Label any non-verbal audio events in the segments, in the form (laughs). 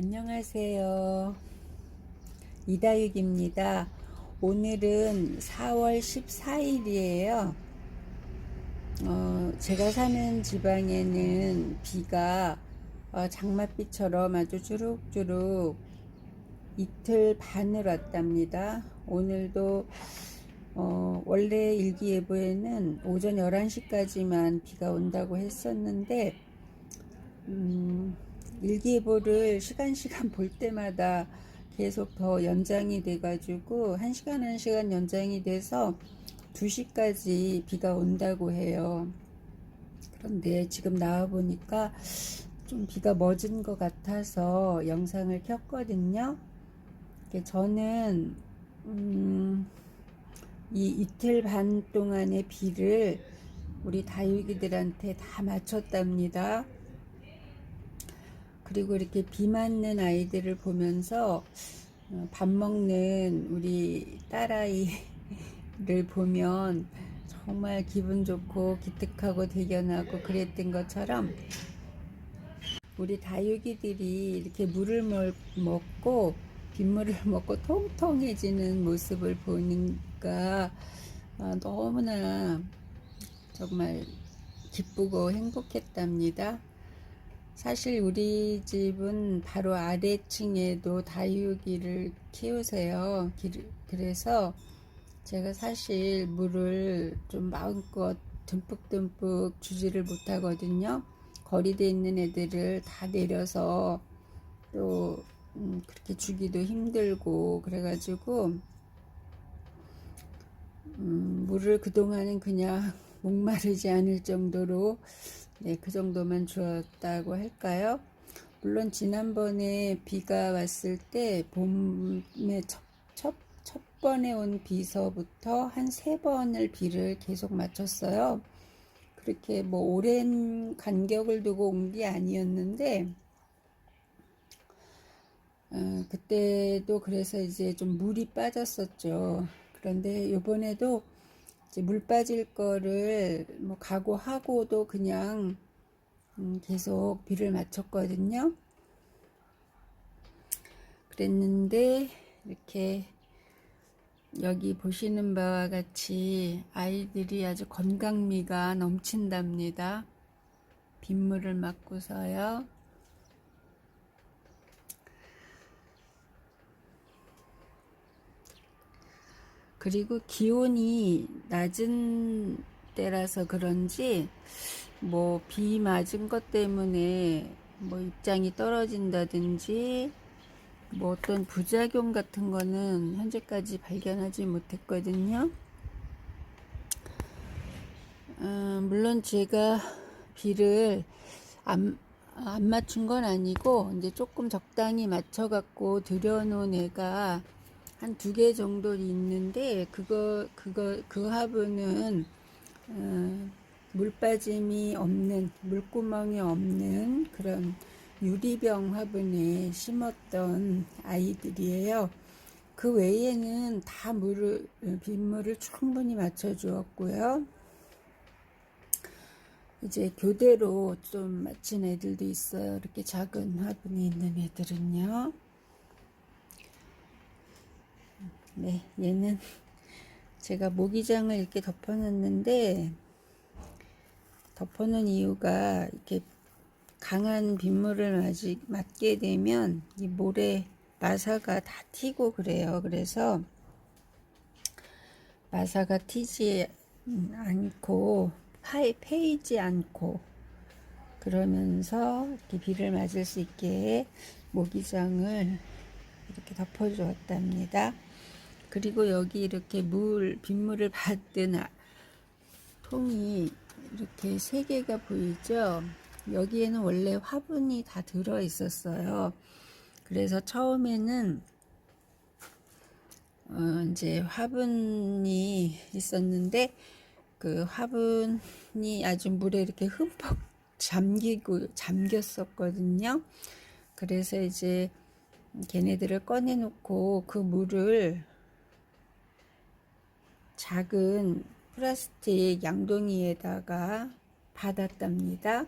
안녕하세요. 이다육입니다. 오늘은 4월 14일이에요. 어, 제가 사는 지방에는 비가 어, 장맛비처럼 아주 주룩주룩 이틀 반을 왔답니다. 오늘도 어, 원래 일기예보에는 오전 11시까지만 비가 온다고 했었는데 음, 일기예보를 시간 시간 (laughs) 볼 때마다 계속 더 연장이 돼 가지고 한 시간 한 시간 연장이 돼서 2시까지 비가 온다고 해요. 그런데 지금 나와 보니까 좀 비가 멎은 것 같아서 영상을 켰거든요. 저는 음, 이 이틀 반 동안의 비를 우리 다육이들한테 다 맞췄답니다. 그리고 이렇게 비 맞는 아이들을 보면서 어, 밥 먹는 우리 딸아이를 (laughs) 보면 정말 기분 좋고 기특하고 대견하고 그랬던 것처럼 우리 다육이들이 이렇게 물을 먹- 먹고 빗물을 (laughs) 먹고 통통해지는 모습을 보니까 어, 너무나 정말 기쁘고 행복했답니다. 사실 우리 집은 바로 아래층에도 다육이를 키우세요. 길- 그래서 제가 사실 물을 좀 마음껏 듬뿍듬뿍 주지를 못하거든요. 거리대 있는 애들을 다 내려서 또 음, 그렇게 주기도 힘들고 그래가지고 음, 물을 그동안은 그냥 (laughs) 목마르지 않을 정도로 네, 그 정도만 주었다고 할까요? 물론 지난번에 비가 왔을 때 봄에 첫, 첫, 첫 번에 온 비서부터 한 세 번을 비를 계속 맞췄어요. 그렇게 뭐 오랜 간격을 두고 온 게 아니었는데 어, 그때도 그래서 이제 좀 물이 빠졌었죠. 그런데 요번에도 물 빠질 거를 뭐 각오하고도 그냥 음, 계속 비를 맞췄거든요. 그랬는데 이렇게 여기 보시는 바와 같이 아이들이 아주 건강미가 넘친답니다. 빗물을 맞고서요. 그리고 기온이 낮은 때라서 그런지 뭐 비 맞은 것 때문에 뭐 입장이 떨어진다든지 뭐 어떤 부작용 같은 거는 현재까지 발견하지 못했거든요. 어, 물론 제가 비를 안, 안 맞춘 건 아니고 이제 조금 적당히 맞춰갖고 들여놓은 애가 한 두 개 정도 있는데 그거 그거 그 화분은 어, 물 빠짐이 없는 물구멍이 없는 그런 유리병 화분에 심었던 아이들이에요. 그 외에는 다 물을 빗물을 충분히 맞춰 주었고요. 이제 교대로 좀 맞춘 애들도 있어요. 이렇게 작은 화분이 있는 애들은요. 네, 얘는 제가 모기장을 이렇게 덮어놨는데 덮어놓은 이유가 이렇게 강한 빗물을 맞게 되면 이 모래 마사가 다 튀고 그래요. 그래서 마사가 튀지 않고 파이, 패이지 않고 그러면서 이렇게 비를 맞을 수 있게 모기장을 이렇게 덮어주었답니다. 그리고 여기 이렇게 물 빗물을 받은 아- 통이 이렇게 세 개가 보이죠? 여기에는 원래 화분이 다 들어 있었어요. 그래서 처음에는 어 이제 화분이 있었는데 그 화분이 아주 물에 이렇게 흠뻑 잠기고 잠겼었거든요. 그래서 이제 걔네들을 꺼내 놓고 그 물을 작은 플라스틱 양동이에다가 받았답니다.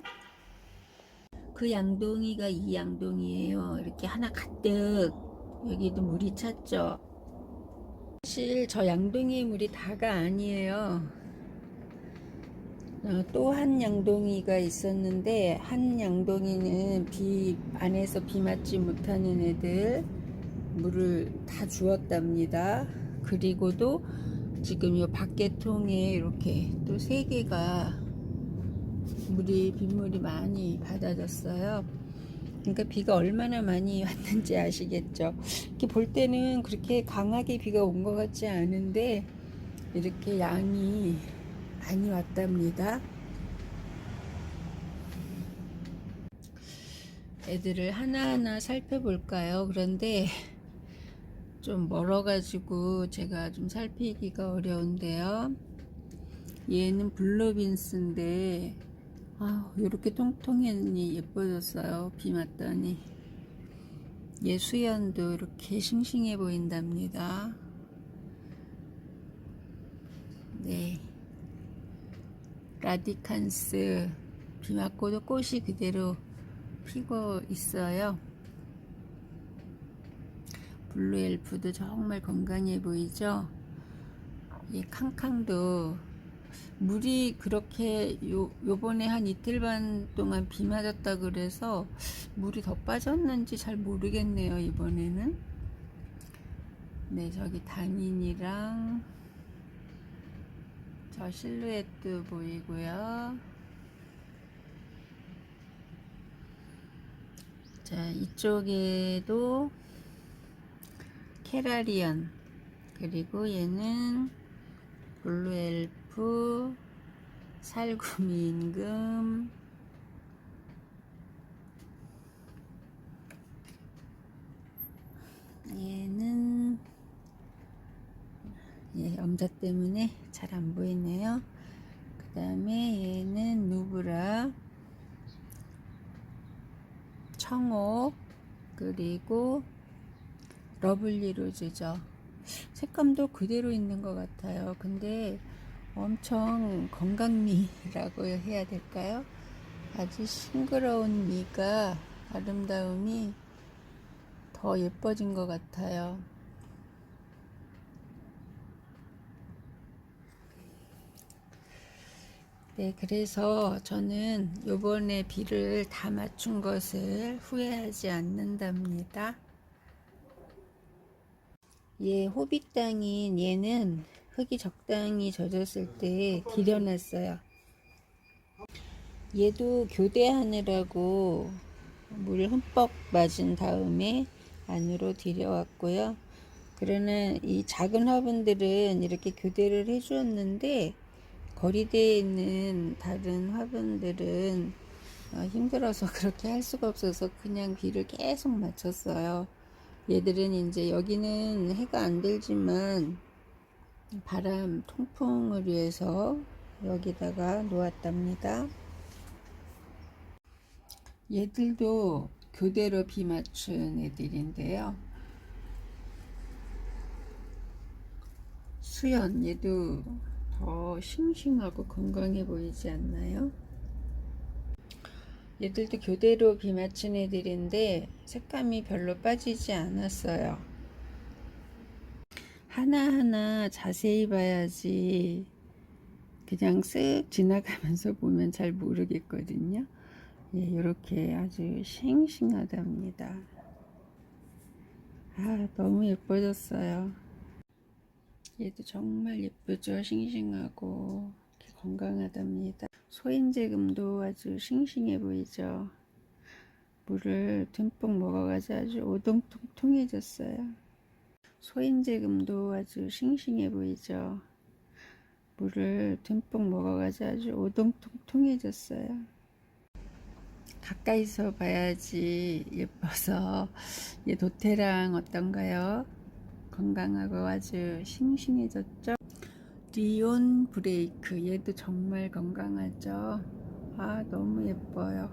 그 양동이가 이 양동이에요. 이렇게 하나 가득 여기도 물이 찼죠. 사실 저 양동이의 물이 다가 아니에요. 어, 또한 양동이가 있었는데 한 양동이는 비 안에서 비 맞지 못하는 애들 물을 다 주었답니다. 그리고도 지금 이 밖에 통에 이렇게 또 세 개가 물이 빗물이 많이 받아졌어요. 그러니까 비가 얼마나 많이 (laughs) 왔는지 아시겠죠. 이렇게 볼 때는 그렇게 강하게 비가 온 것 같지 않은데 이렇게 양이 많이 왔답니다. 애들을 하나하나 살펴볼까요? 그런데 좀 멀어가지고 제가 좀 살피기가 어려운데요. 얘는 블루빈스인데 아, 이렇게 통통했니 예뻐졌어요. 비 맞더니 얘 수연도 이렇게 싱싱해 보인답니다. 네. 라디칸스 비 맞고도 꽃이 그대로 피고 있어요. 블루 엘프도 정말 건강해 보이죠? 이 캉캉도 물이 그렇게 요, 요번에 한 이틀 반 동안 비 맞았다 그래서 물이 더 빠졌는지 잘 모르겠네요, 이번에는. 네, 저기 단인이랑 저 실루엣도 보이고요. 자, 이쪽에도 캐라리언 그리고 얘는 블루엘프 살구미 임금 얘는 예, 염자 때문에 잘 안 보이네요. 그 다음에 얘는 누브라 청옥 그리고 러블리 로즈죠. 색감도 그대로 있는 것 같아요. 근데 엄청 건강미라고 해야 될까요? 아주 싱그러운 미가 아름다움이 더 예뻐진 것 같아요. 네, 그래서 저는 요번에 비를 다 맞춘 것을 후회하지 않는답니다. 얘 호빗 땅인 얘는 흙이 적당히 젖었을 때 들여놨어요. 얘도 교대하느라고 물 흠뻑 맞은 다음에 안으로 들여왔고요. 그러나 이 작은 화분들은 이렇게 교대를 해주었는데 거리대에 있는 다른 화분들은 어, 힘들어서 (laughs) 그렇게 할 수가 없어서 그냥 비를 계속 맞췄어요. 얘들은 이제 여기는 해가 안 들지만 바람 통풍을 위해서 여기다가 놓았답니다. 얘들도 교대로 비 맞춘 애들인데요. 수연 얘도 더 싱싱하고 건강해 보이지 않나요? 얘들도 교대로 비 맞춘 애들인데 색감이 별로 빠지지 않았어요. 하나하나 자세히 봐야지 그냥 쓱 지나가면서 (laughs) 보면 잘 모르겠거든요. 예, 이렇게 아주 싱싱하답니다. 아, 너무 예뻐졌어요. 얘도 정말 예쁘죠? 싱싱하고 건강하답니다. 소인제금도 아주 싱싱해 보이죠? 물을 듬뿍 먹어가지고 아주 오동통통해졌어요. 소인제금도 아주 싱싱해 보이죠? 물을 듬뿍 먹어가지고 아주 오동통통해졌어요. 가까이서 봐야지 예뻐서 얘 도태랑 어떤가요? 건강하고 아주 싱싱해졌죠? 리온 브레이크 얘도 정말 건강하죠? 아 너무 예뻐요.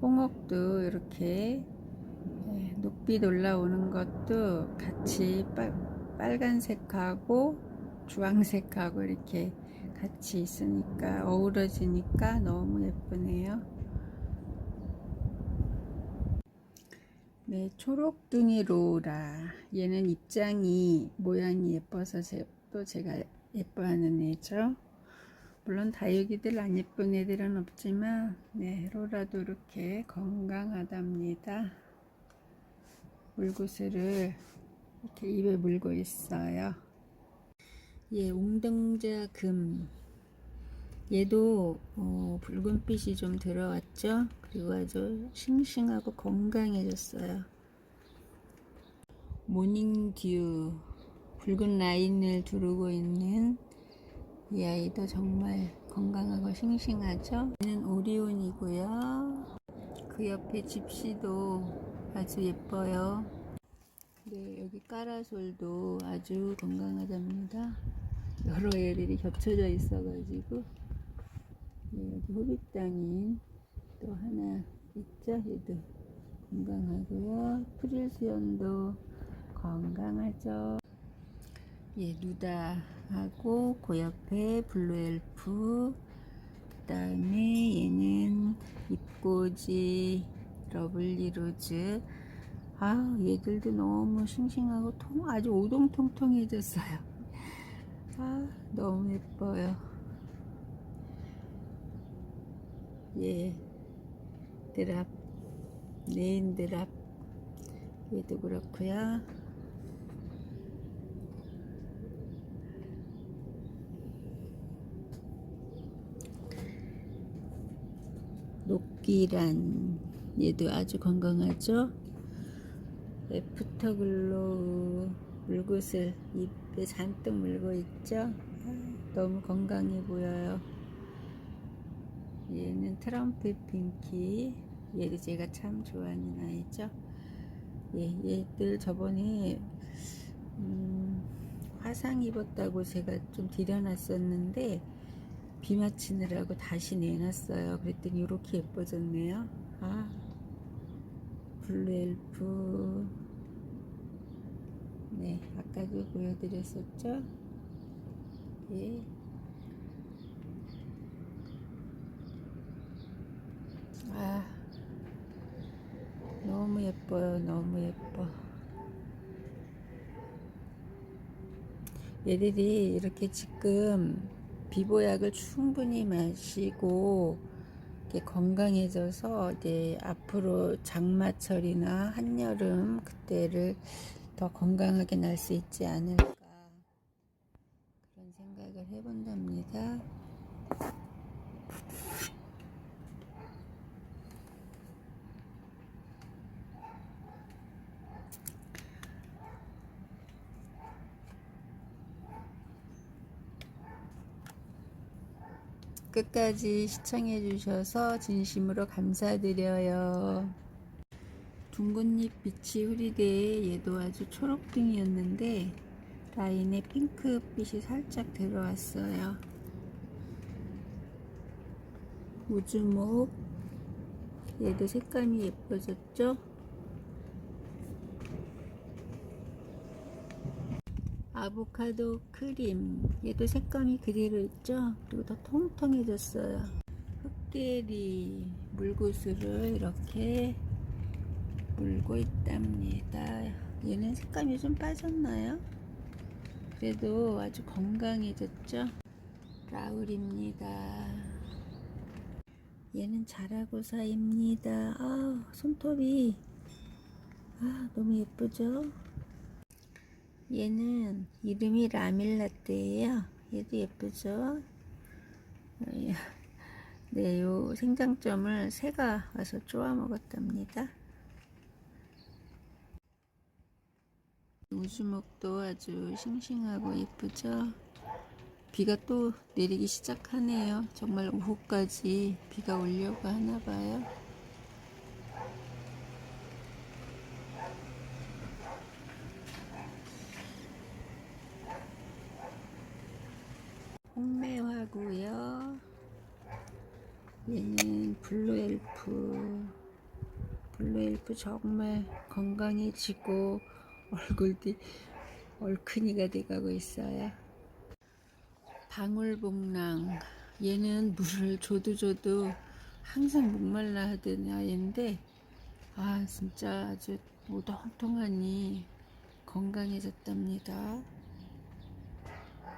홍옥도 이렇게 예, 녹빛 올라오는 것도 같이 빨, 빨간색하고 주황색하고 이렇게 같이 있으니까 어우러지니까 너무 예쁘네요. 네, 초록둥이 로라. 얘는 입장이 모양이 예뻐서 제, 또 제가 예뻐하는 애죠. 물론 다육이들 안 예쁜 애들은 없지만, 네, 로라도 이렇게 건강하답니다. 물구슬을 이렇게 입에 물고 있어요. 예, 웅덩자 금. 얘도 어, 붉은빛이 좀 들어왔죠. 그리고 아주 싱싱하고 건강해졌어요. 모닝듀 붉은 라인을 두르고 있는 이 아이도 정말 건강하고 싱싱하죠. 얘는 오리온이고요. 그 옆에 집시도 아주 예뻐요. 네, 여기 까라솔도 아주 건강하답니다. 여러 애들이 겹쳐져 있어가지고 네, 여기 호빗당인 또 하나 있죠 얘도 건강하고요 프릴수연도 건강하죠 예 누다하고 그 옆에 블루엘프 그 다음에 얘는 잎꽂이 러블리로즈. 아 얘들도 너무 싱싱하고 통 아주 오동통통해졌어요. 아 너무 예뻐요. 예, 드랍, 네인 드랍, 얘도 그렇고요. 녹기란 얘도 아주 건강하죠. 애프터글로우 물굿을 입에 잔뜩 물고 있죠. 아, 너무 건강해 보여요. 얘는 트럼프 핑키 얘도 제가 참 좋아하는 아이죠 예, 얘들 저번에 음, 화상 입었다고 제가 좀 들여놨었는데 비 맞히느라고 다시 내놨어요 그랬더니 이렇게 예뻐졌네요 아 블루 엘프 네 아까도 보여드렸었죠 예 아, 너무 예뻐요. 너무 예뻐. 얘들이 이렇게 지금 비보약을 충분히 마시고 건강해져서 이제 앞으로 장마철이나 한여름 그때를 더 건강하게 날 수 있지 않을까 그런 생각을 해본답니다. 끝까지 시청해 주셔서 진심으로 감사드려요. 둥근잎 빛이 흐리게 얘도 아주 초록등이었는데 라인에 핑크빛이 살짝 들어왔어요. 우주목 얘도 색감이 예뻐졌죠? 아보카도 크림. 얘도 색감이 그대로 있죠? 그리고 더 통통해졌어요. 흑계리 물구슬을 이렇게 물고 있답니다. 얘는 색감이 좀 빠졌나요? 그래도 아주 건강해졌죠? 라울입니다. 얘는 자라고사입니다. 아 손톱이. 아 너무 예쁘죠 얘는 이름이 라밀라떼예요. 얘도 예쁘죠? 네, 요 생장점을 새가 와서 쪼아 먹었답니다. 우주목도 아주 싱싱하고 예쁘죠? 비가 또 내리기 시작하네요. 정말 오후까지 비가 오려고 하나 봐요. 얘는 블루엘프. 블루엘프 정말 건강해지고 얼굴도 얼큰이가 돼가고 있어요. 방울복랑. 얘는 물을 줘도 줘도 항상 목말라 하던 아이인데 아 진짜 아주 오동통하니 건강해졌답니다.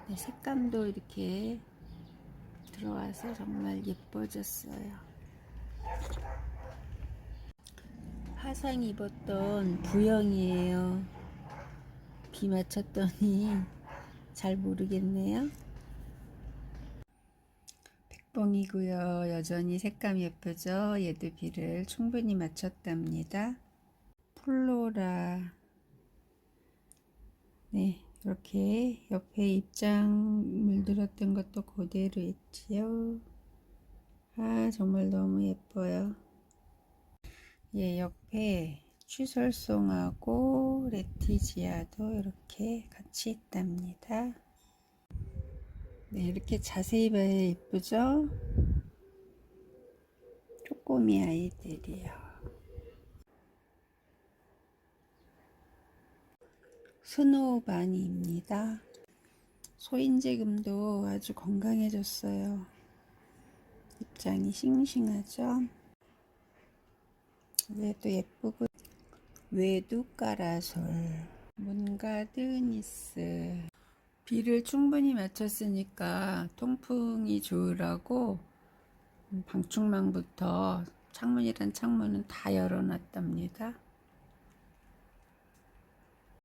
네, 색감도 이렇게 들어와서 정말 예뻐졌어요. 화상 입었던 부영이에요. 비 맞췄더니 잘 모르겠네요. 백봉이고요. 여전히 색감 예쁘죠? 얘도 비를 충분히 맞췄답니다. 플로라. 네, 이렇게 옆에 입장 물들었던 것도 그대로 있지요. 아, 정말 너무 예뻐요. 예, 옆에 취설송하고 레티지아도 이렇게 같이 있답니다. 네, 이렇게 자세히 봐야 예쁘죠? 쪼꼬미 아이들이요. 스노우바니입니다. 소인제금도 아주 건강해졌어요. 입장이 싱싱하죠? 얘도 예쁘고 외두까라솔 문가드니스 비를 충분히 맞췄으니까 통풍이 좋으라고 방충망부터 창문이란 창문은 다 열어놨답니다.